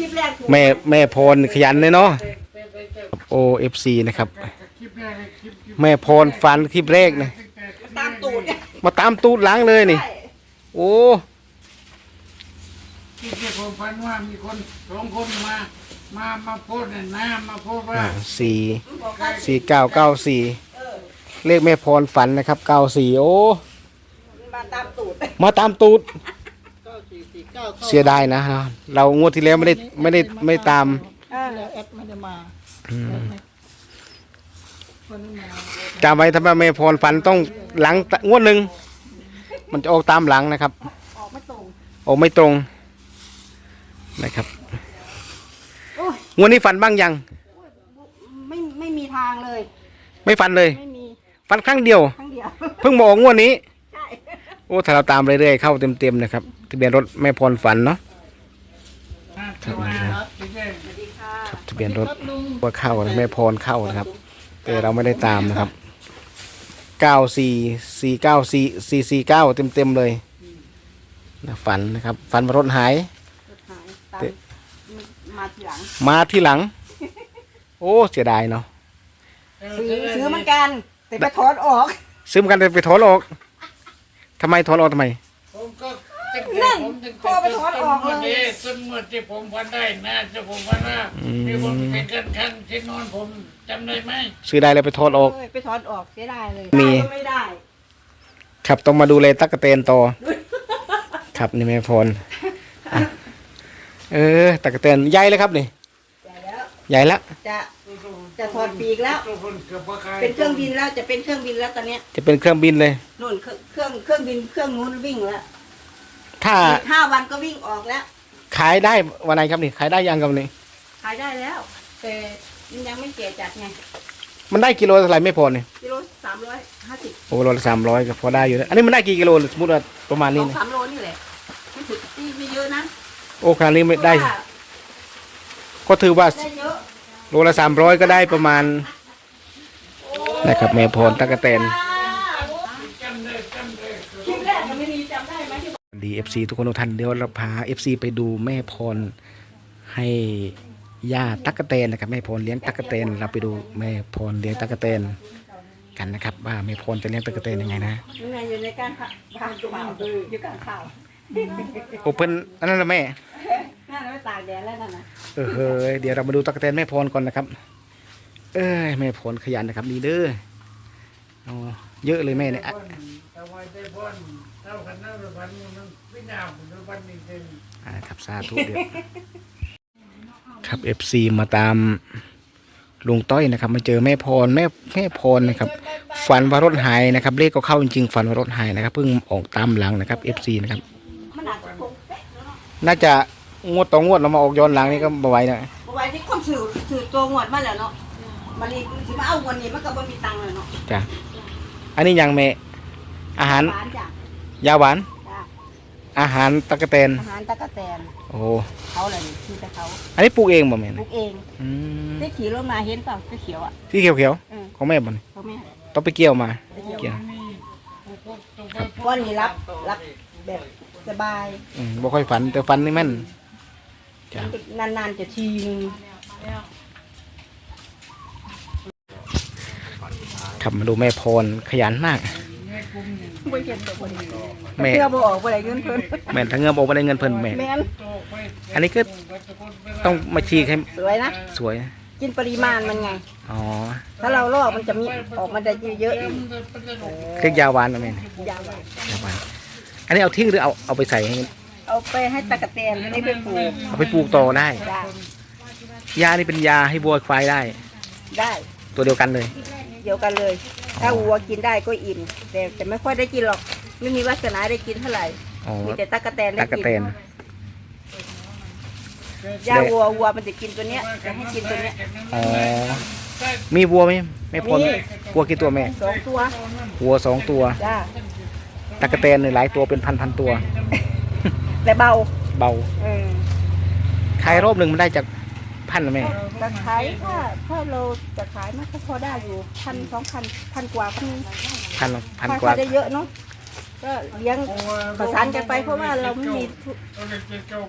คลิปแรกถูกแม่แม่พรขยันเลยเนาะโอเอฟซีนะครับคลิปแรกเลยคลิปคลิปแม่พรฟันคลิปแรกนะตามตูดเนี่ยมาตามตูดหลังเลยนี่ ใช่โอ้คลิปที่ผมฝันว่ามีคนสองคนมา มามาโพสต์เนี่ยนะมาโพสต์ว่าอ่าสี่บอกว่าสี่เก้าเก้าสี่เออเลขแม่พรฝันนะครับเก้าสี่โอ้มาตามตูดมาตามตูด เสียดายนะเรางวดที่แล้วไม่ได้ไม่ได้ไม่ได้ตามเออแอดไม่ได้มาอืมคนนี้มาจำไว้ถ้าแม่พรฝันต้องหลังงวดหนึ่งมันจะออกตามหลังนะครับ ออกไม่ตรงออกไม่ตรงนะครับโอ้ยงวดนี้ฝันบ้างยัง ไม่ไม่มีทางเลย ไม่ฝันเลย ไม่มีฝันครั้งเดียว ทั้งเดียว เพิ่งบอกงวดนี้ ใช่ โอ้ถ้าเราตามเรื่อยๆเข้าเต็มๆนะครับ ทะเบียนรถแม่พรฝันเนาะอ่าสวัสดีครับพี่เจ้สวัสดีค่ะทะเบียนรถว่าเข้านะแม่พรเข้านะครับ แต่เราไม่ได้ตามนะครับเก้าสี่สี่เก้าสี่สี่สี่เก้าเต็มๆเลยนะฝันนะครับ ฝันว่ารถหายรถหายตามเตะมาทีหลังมาที่หลัง โอ้เสียดายเนาะซื้อซื้อเหมือนกันแต่ไปถอนออก ซื้อมากันแต่ไปถอนออกทำไมถอนออกทำไมผมก็ ตั้งแต่ผมตั้งแต่ต้นเมื่อนี้ต้นเมื่อที่ผมฝันได้นะจะผมฝันว่าที่ผมเป็นกันคันที่นอนผมจำได้ไหมซื้อได้แล้วไปถอนออกเยไปถอนออกเสียดายเลยมีได้ก็ไม่ได้ครับต้องมาดูเลยตักกะเตนต่อ ครับนี่แม่พรอะเออตักกะเตนใหญ่เลยครับนี่แต่แล้วใหญ่ละจะจะถอดปีกแล้ว ทุกคนเกือบว่าใครเป็นเครื่องบินแล้วจะเป็นเครื่องบินแล้วตอนเนี้ยจะเป็นเครื่องบินเลย นู่นเครื่องเครื่องเครื่องบินเครื่องนู้นวิ่งแล้ว ถ้าอีกห้าวันก็วิ่งออกแล้ว ขายได้วันไหนครับนี่ขายได้ยังครับนี่ขายได้แล้ว แต่มันยังไม่เก่จัดไงมันได้กิโลเท่าไหร่ไม่พอนี่กิโลสามร้อยห้าสิบโอ้โลละสามร้อยก็พอได้อยู่นะอันนี้มันได้กี่กิโลสมมติว่าประมาณสนี้องนะสามโลนี่แหละไม่ถึงที่ไม่เยอะนะโอ้ขนาดนี้ไม่ได้ เพราะว่าก็ถือว่าได้เยอะโลละสามร้อยก็ได้ประมาณนะครับแม่พรตักกะเตนจำได้จำได้ คลิปแรกมันไม่มีจำได้ไหมที่ ดีเอฟซีทุกคนทุกท่านเดี๋ยวเราพาเอฟซีไปดูแม่พรให้ย่าตักกะเตนนะครับแม่พรเลี้ยงตักกะเตนเราไปดูแม่พรเลี้ยงตักกะเตนกันนะครับ ว่าแม่พรจะเลี้ยงตักกะเตนยังไงนะยังไงอยู่ในการพาพาตัวเอาอยู่กลางข่าวโอเพ่นอันนั้นละแม่นั่นไม่ตากแดดแล้วนั่นนะเออเฮ้ยเดี๋ยวเรามาดูตักกะแตนแม่พรก่อนนะครับ เอ้ยแม่พรขยันนะครับดีเด้อเอเยอะเลยแม่เนี่ย อะทำไมได้พ้นเท่ากันนั่นวันมันไม่น่าผมวันนี้เป็นอ่าครับสาธุเดี๋ยวครับเอฟซีมาตามลุงต้อยนะครับ มาเจอแม่พรแม่แม่พรนะครับ ฝันว่ารถหายนะครับ เลขก็เข้าจริงๆฝันว่ารถหายนะครับเพิ่งออกตามหลังนะครับเอฟซีนะครับ มันอาจจะคงเป๊ะแล้วเนาะน่าจะงวดต่องวดเรามาออกย้อนหลังนี่ก็บ่ไหวนะเอาไว้ที่คนสื่อสื่อตัวงวดมาแล้วเนาะมาลีสิมาเอาวันนี้มันก็บ่มีตังค์เลยเนาะจ้ะอันนี้ยังแม่อาหาร หวานจ้ะ ยาหวาน จ้ะอาหารตะกะแตนอาหารตะกะแตนโอ้เขาเลยนี่ที่แต่เขาอันนี้ปลูกเองบ่แม่ปลูเนี่ยกเองอืมได้ขี่รถมาเห็นเปล่าได้เขียวอะที่เขียวเออๆของแม่บ่นี่เขาไม่ให้ต้องไปเกี่ยวมา ได้เขียวเกี่ยวก้อนนี้รับรับแบบสบายอืมบ่ค่อยฝันแต่ฝันนี่แม่นจ้ะนานๆจะทีนึงครับมาดูแม่พรขยันมาก ไม่เห็นตัวคนแม่เพื่อบ่ออกบ่ได้เงินเพิ่นแม่นถ้าเงินบอกว่าได้เงินเพิ่นแม่ แม่นอันนี้ก็ต้องมาฉีกให้สวยนะ สวย กินปริมาณมันไง อ๋อถ้าเราลอกมันจะมีออกมาได้เยอะๆอีกเรียกยาหวานนะแม่นี่ยาวไว้ยาหวาน อันนี้เอาทิ้งหรือเอาเอาไปใส่ให้เอาไปให้ตะกะแตนไม่ได้ไปปลูกเอาไปปลูกต่อได้ ได้ ยานี่เป็นยาให้วัวควายได้ ได้ ตัวเดียวกันเลย เดียวกันเลย ถ้าวัวกินได้ก็อิ่มแต่แต่ไม่ค่อยได้กินหรอก ไม่มีวาสนาได้กินเท่าไหร่ อ๋อมีแต่ตะกะแตนได้ตะกะกินแตนยาวัววัวมันจะกินตัวเนี้ยจะให้กินตัวเนี้ย อ๋อ มีวัวไหมแม่พรมี วัวกี่ตัวแม่ สองตัววัวสองตัว จ้าตะกะแตนเนี่ยหลายตัวเป็นพันพันๆตัว แต่เบาเบา เออขายรอบหนึ่งมันได้จาก พันนะแม่จะขายถ้าถ้าเราจะขายมันก็พอได้อยู่พันสองพันพันกว่าพันพันพันถ้ากว่าขายได้เยอะเนาะก็เลี้ยงประสานกันไปเพราะว่าเราไม่มีทุ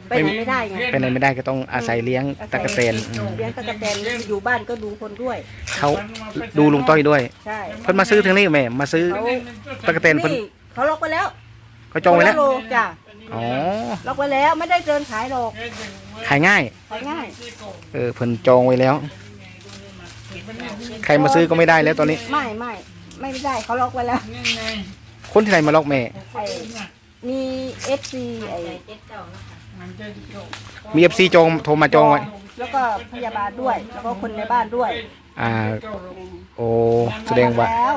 ไปไหนไม่ได้ไงไปไหนไม่ได้ก็ต้องอาศัยเลี้ยงตะกะเตนอืมเลี้ยงตะกะแตนอยู่บ้านก็ดูคนด้วย เขาดูลุงต้อยด้วยใช่เพิ่นมาซื้อถึงนี่แม่มาซื้อเขาตะกะเตนเพิ่นนี่เขาล็อกไว้แล้วเขาจองไว้แล้วคนละโลจ้ะอ๋อล็อกไว้แล้วไม่ได้เดินขายหรอก ขายง่าย ขายง่าย เออเพิ่นจองไว้แล้ว ใครมาซื้อก็ไม่ได้แล้วตอนนี้ ไม่ไม่ไม่ได้เขาล็อกไว้แล้ว คนที่ไหนมาล็อกแม่ไอ้มีเอฟซีไอ้มีเอฟซีจองโทรมาจองไว้ แล้วก็พยาบาลด้วย แล้วก็คนในบ้านด้วย อ่า โอ้แสดงว่าแล้ว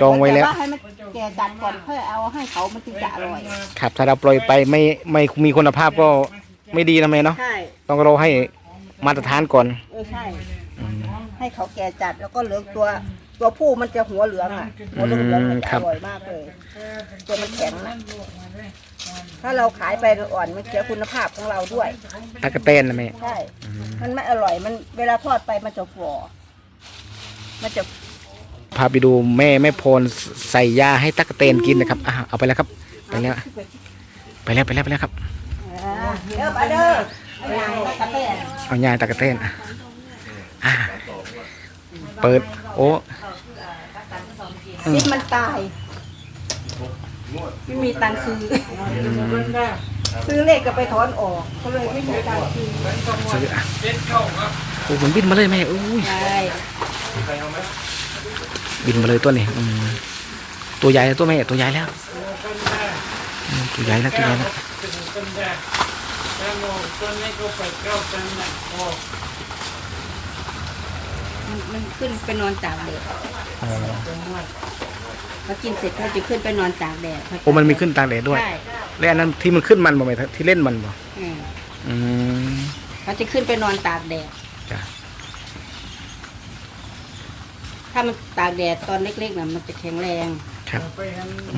จองไว้แล้วต่าให้มันแก่จัดก่อนค่อยเอาให้เขามันถึงจะอร่อย ครับ ถ้าเราปล่อยไปไม่ไม่มีคุณภาพก็ ไม่ดีนะแม่เนาะใช่ต้องรอให้มาตรฐานก่อนเออใช่ให้เขาแก่จัดแล้วก็เหลืองตัวตัวผู้มันจะหัวเหลืองอะหัวเหลืองเหลืองมันจะอร่อยมากเลยตัวมันแข็งนะถ้าเราขายไปอ่อนมันเสียคุณภาพของเราด้วย ตะกะเตนนะแม่ใช่ มันไม่อร่อยมันเวลาทอดไปมันจะฝ่อมันจะพาไปดูแม่แม่พรใส่ยาให้ตะกะเตนกินนะครับอะเอาไปแล้วครับ ไปแล้ว ไปแล้วไปแล้วไปแล้วครับอ่า เด้อไปเด้อเอายางตะกะแตนเอายาตะกะเตนอะเปิด โอ้ซิปมันตายไม่มีตังค์ซื้อซื้อเลขก็ไปถอนออกก็เลยไม่มีตังค์ซื้อซื้ออะโอ้ผมบินมาเลยแม่อุ้ยใช่บินมาเลยตัวนี้ตัวใหญ่แล้วตัวแม่ตัวใหญ่แล้วตัวใหญ่แล้วตัวใหญ่แล้ว มันขึ้นไปนอนตากแดดอ๋อพอกินเสร็จเขาจะขึ้นไปนอนตากแดดโอ้มันมีขึ้นตากแดดด้วย ใช่และอันนั้นที่มันขึ้นมันบ่แม่ที่เล่นมันบ่อืมอืมเขาจะขึ้นไปนอนตากแดด จ้ะถ้ามันตากแดดตอนเล็กๆน่ะมันจะแข็งแรงครับ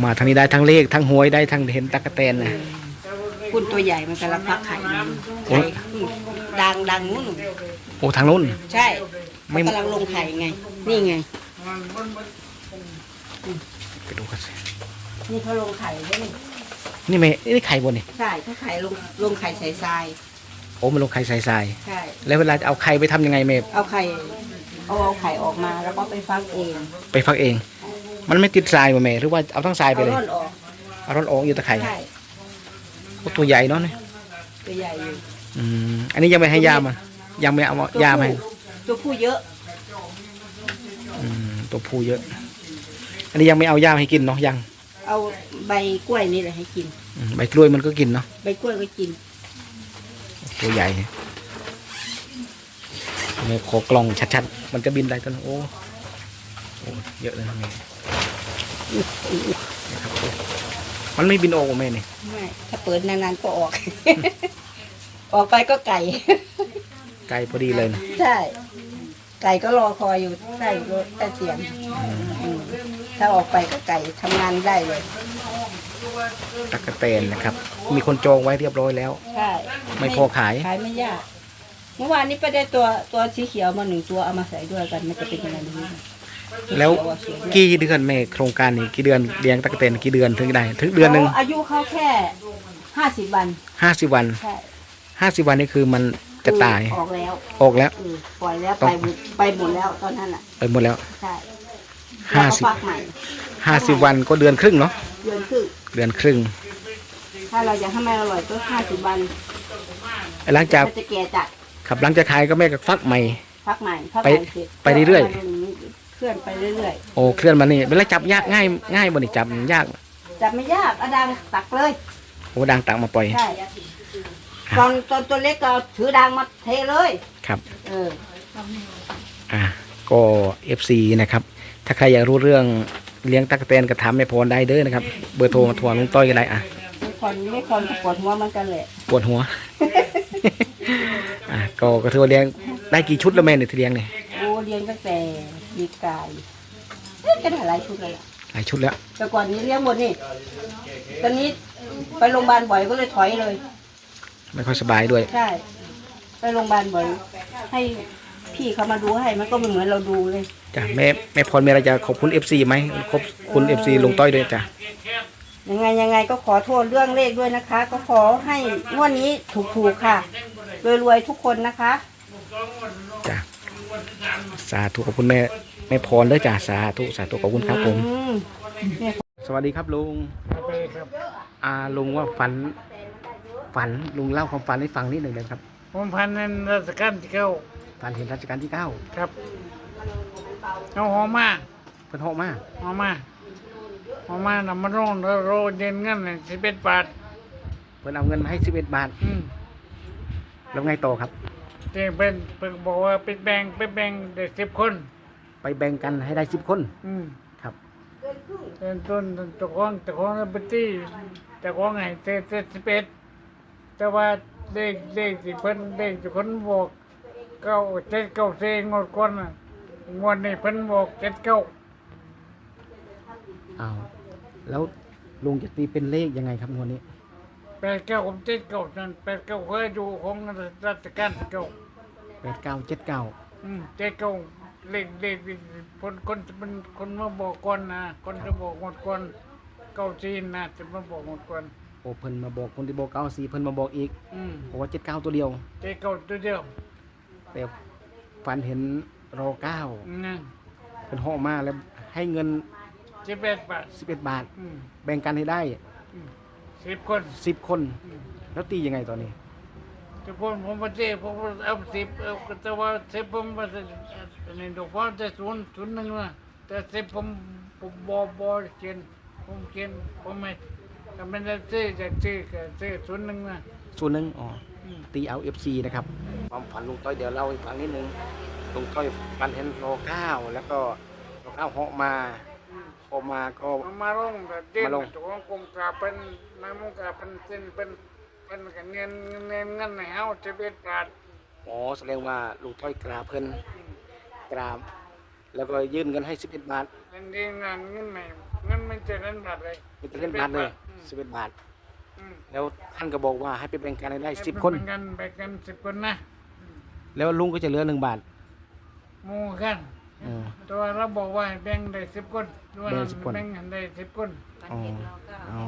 มาทางนี้ได้ทั้งเลขทั้งหวยได้ทั้งเห็นตะกะแตนนะ คุณตัวใหญ่มันกำลังฟักไข่มันโอ้ ไข่ดังดังนู้นโอ้ทางนู้น ใช่ไม่ มันกำลังลงไข่ไง นี่ไงไปดูกันสินี่เขาลงไข่ไว้นี่นี่แม่นี่ไข่บนนี่ใช่เขาไข่ลงลงไข่ใส่ทรายโอ้มันลงไข่ใส่ทรายใช่ แล้วเวลาจะเอาไข่ไปทำยังไงแม่เอาไข่เอาเอาไข่ออกมาแล้วก็ไปฟักเองไปฟักเอง มันไม่ติดทรายบ่แม่หรือว่าเอาทั้งทรายไปเอาเลยร่อนออกเอาร้อนออกอยู่ตะไคร่ใช่โอ้ ตัวใหญ่เนาะเนี่ยตัวใหญ่อยู่อืมอันนี้ยังไม่ให้ยามันยังไม่เอาตัวยามาให้ผู้ตัวผู้เยอะอืมตัวผู้เยอะ อันนี้ยังไม่เอายาให้กินเนาะยัง เอาใบกล้วยนี่แหละให้กินอืมใบกล้วยมันก็กินเนาะใบกล้วยก็กิน ตัวใหญ่เนี่ยแม่ขอกล้องชัดๆ มันจะบินได้ตัวนั้นโอ้โอ้เยอะเลยนะแม่นะครับโอ้ มันไม่บินออกว่ะแม่นี่ไม่ถ้าเปิดนานๆก็ออก ออกไปก็ไก่ ไกลพอดีเลยนะใช่ ไก่ก็รอคอยอยู่ใต้รถใต้เตียงอืมถ้าออกไปก็ไก่ทำงานได้เลย ตะกะแตนนะครับ มีคนจองไว้เรียบร้อยแล้ว ใช่ไม่พอขาย ขายไม่ยาก เมื่อวานนี้ไปได้ตัวตัวสีเขียวมาหนึ่งตัวเอามาใส่ด้วยกัน มันจะเป็นยังไงไม่รู้ แล้วกี่เดือนแม่โครงการนี้กี่เดือนเลี้ยงตะกะแตนกี่เดือนถึงได้ถึงเดือนหนึ่งขาอายุเขาแค่ห้าสิบวันห้าสิบวันใช่ห้าสิบวันนี่คือมันจะตายออกแล้วออกแล้วเออปล่อยแล้วต้ไปองหมดไปหมดแล้วตอนนั้นอะไปหมดแล้วใช่ห้าแล้วสิบก็ฟักใหม่ห้าสิบวันก็เดือนครึ่งเนาะเดือนครึ่งเดือนครึ่งถ้าเราอยากให้มันอร่อยก็ห้าสิบวันหลังจากมันจะแก่จัดขับหลังจากขายก็แม่ก็ฟักใหม่ฟักใหม่ฟักไปใหม่เสร็จไปเรื่อยๆามา ลงเคลื่อนไปเรื่อยโอ้เคลื่อนมานี่เวลาจับยากง่ายง่ายบ่นี่จับยากๆจับไม่ยากเอาดังตักเลยโอ้ดังตักมาปล่อย ใช่ตอนตอนตัวเล็กก็ถือดังมาเทเลยครับ เอออะก็ FC นะครับ ถ้าใครอยากรู้เรื่องเลี้ยงตั๊กแตนกระทำแม่พรได้เด้อนะครับ เบอร์โทรมาทวงลุงต้อยก็ได้อะ ไม่คนไม่คนปวดหัวเหมันกันแหละปวดหัว อะก็ก็ถือว่าเลี้ยงได้กี่ชุดแล้วแม่เนี่ยที่เลี้ยงเนี่ย โอ้เลี้ยงตั้งแต่ มีกายเอ๊ะก็ได้หลายชุดเลยอะหลายชุดแล้ว แต่ก่อนนี้เลี้ยงหมดนี่ ตอนนี้ไปโรงพยาบาลบ่อยก็เลยถอยเลย ไม่ค่อยสบายด้วย ใช่ ไปโรงพยาบาลบ่อยให้พี่เขามาดูให้มันก็ไม่เหมือนเราดูเลย จ้ะแม่แม่พรมีอะไรจะขอบคุณ FC ไหมขอบคุณ FC ลุงต้อยด้วยจ้ะยังไงยังไงก็ขอโทษเรื่องเลขด้วยนะคะ ก็ขอให้งวดนี้ถูกๆค่ะรวยๆทุกคนนะคะ จ้ะ สาธุขอบคุณแม่แม่พรเด้อจ้ะสาธุสาธุขอบคุณครับผม อืมสวัสดีครับลุงไปครับอาลุงว่าฝัน ฝันลุงเล่าความฝันให้ฟังนิดหนึ่งนะครับ ผมพันในราชการที่เก้าฝันเห็นรัชกาลที่เก้าครับเอาหอมมาเพิ่นเหาะมาหอมมาหอมมาน่ะมันร้องแล้วโรเย็นเงินเลยสิบเอ็ดบาทเพิ่นเอาเงินมาให้สิบเอ็ดบาทอืมแล้วไงต่อครับ เจ๊เป็นเพิ่นบอกว่าไปแบ่งไปแบ่งเด็กสิบคน ไปแบ่งกันให้ได้สิบคนอืมครับเป็นต้นตะของตะของปตี้ตะของไงเจ็ดเจ็ดสิบเอ็ดแต่ว่าเด็กเด็กสิเพิ่นเด็กสิคนบอกเก้าเจ็ดเก้าเซงวดก่อนน่ะงวดนี้เพิ่นบอกเจ็ดเก้าอ้าวแล้วลุงจะตีเป็นเลขยังไงครับงวดนี้ แปดเก้าผมเจ็ดเก้านั่นแปดเก้าเคยอยู่ของราชการเก้าแปดเก้าเจ็ดเก้าอืมเจ็ดเก้าเลขเลขคนคนจะเป็นคนมาบอกก่อนนะคนจะบอกหมดก่อนเก้าจีนนะจะมาบอกหมดก่อนโอ้เพิ่นมาบอกคนที่บอกเก้าสี่เพิ่นมาบอกอีกอืมบอกว่าเจ็ดเก้าตัวเดียวเจ็ดเก้าตัวเดียวแต่ฝันเห็นรอเก้านั่นเพิ่นเหาะมาแล้วให้เงินสิบเอ็ดบาทสิบเอ็ดบาทอืมแบ่งกันให้ได้ สิบคนสิบคน แล้วตียังไงตอนนี้ทุกคนผมมาเจ๊ผมเอาสิบเอาแต่ว่าสิบผมมาในดอกฟ้าจะศูนย์ศูนย์หนึ่งนะแต่สิบผมผมบอบอเขียนผมเขียนผมไม่ถ้าไม่ได้เจ๊จะเจ๊ก็เจ๊ศูนย์หนึ่งนะส่วนหนึ่งอ๋ออืมตีเอาเอฟซีนะครับความฝันลุงต้อยเดี๋ยวเล่าให้ฟังนิดนึงลุงต้อยฝันเห็นรอเก้าแล้วก็รอเก้าเหาะมา เหาะมาก็มามาลงแต่เด่นมาลง ตัวของกรมกาเป็นนายมุกาเป็นเส้นเป็นเป็นกันเงินเงินเงินในเฮาสิบเอ็ดบาทอ๋อแสดงว่าลุงต้อยกราบเพิ่นกราบแล้วก็ยื่นเงินให้สิบเอ็ดบาทเงินดีเงินเงินไหนเงินไม่เจ็ดเงินบาทเลยเป็นเล่นบาทเลยสิบเอ็ดบาท อืมแล้วท่านก็บอกว่าให้ไปแบ่งกันให้ได้สิบคน แบ่งกันแบ่งกันสิบคนนะแล้วลุงก็จะเหลือหนึ่งบาท หมู่กันอืมตัวเราบอกว่าให้แบ่งได้สิบคน ด้วยแบ่ง10คนแบ่งกันได้สิบคนอ๋ออ๋อ